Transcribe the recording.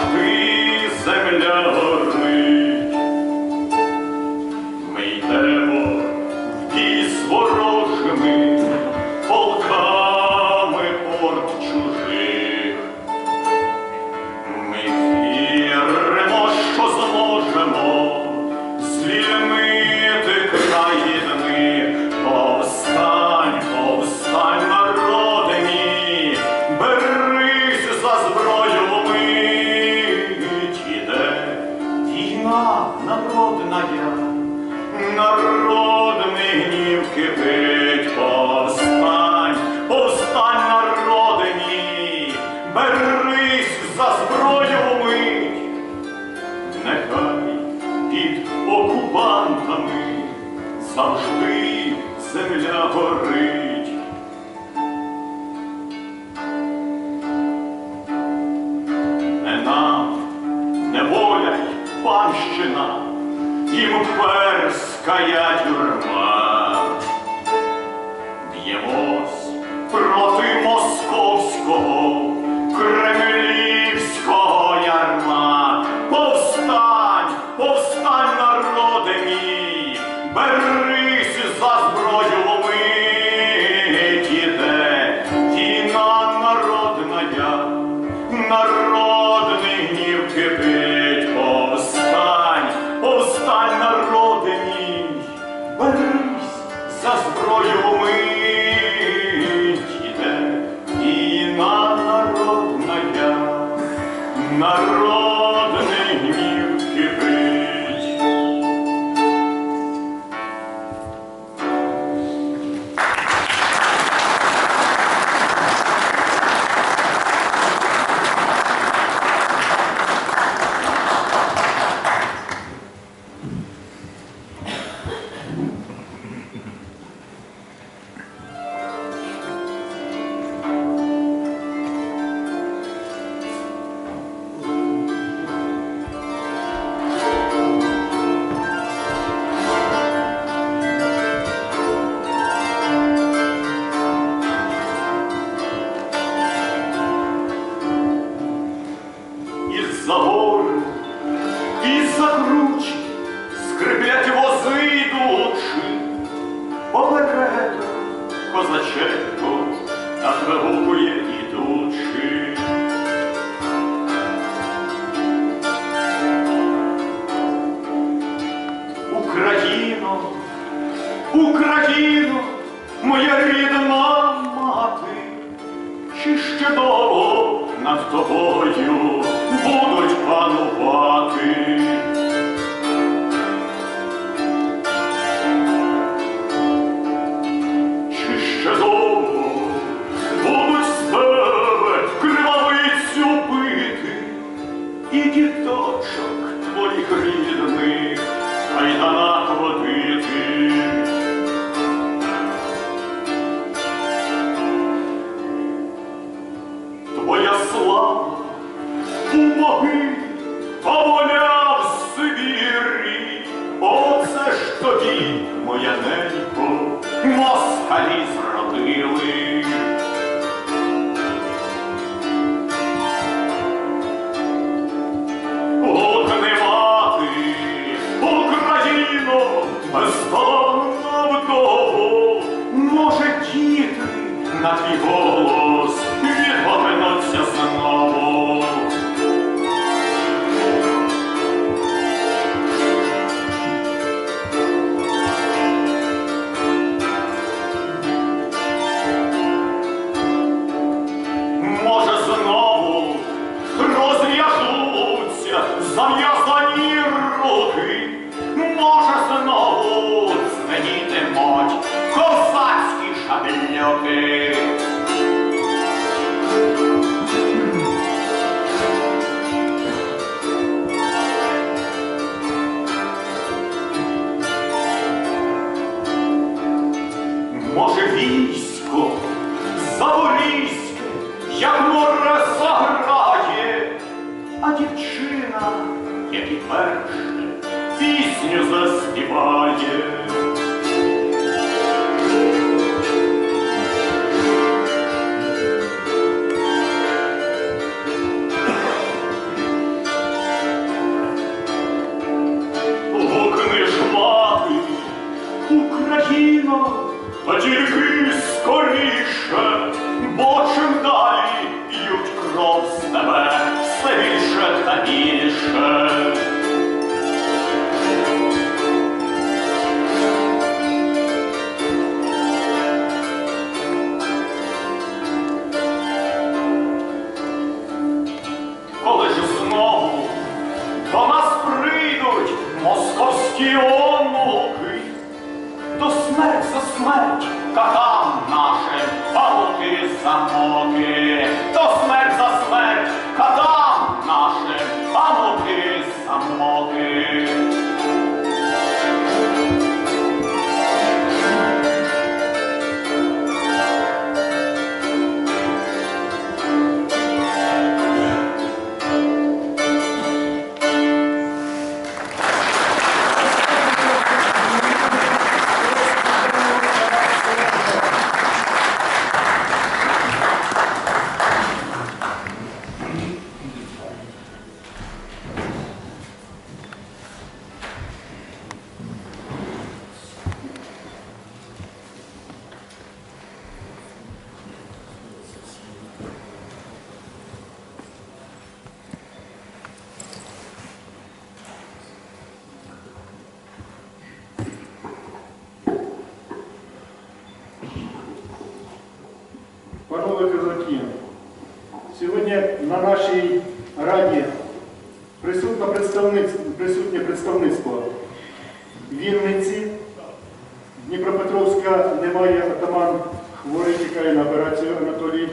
завжди земля народна, народний гнів кипить. Повстань, повстань, народи мій, берись за зброю мить. Нехай під окупантами завжди земля горить. Не нам, не й панщина, імперська тюрма. Б'ємось проти московського, кремлівського ярма. Повстань, повстань, народи мій, берись за зброю козаченко так вигукує ідучи. Україно, Україно, моя рідна мати, чи ще довго над тобою будуть панувати? Тобі, москалі не мати, Україно, бездонна вдову, може діти на твій голос може військо Запорізьке, як море заграє, а дівчина, як і перше, пісню заспіває. на нашій раді присутнє представництво, присутнє представництво Вінниці. Дніпропетровська немає атаман хворий, чекає на операцію Анатолій.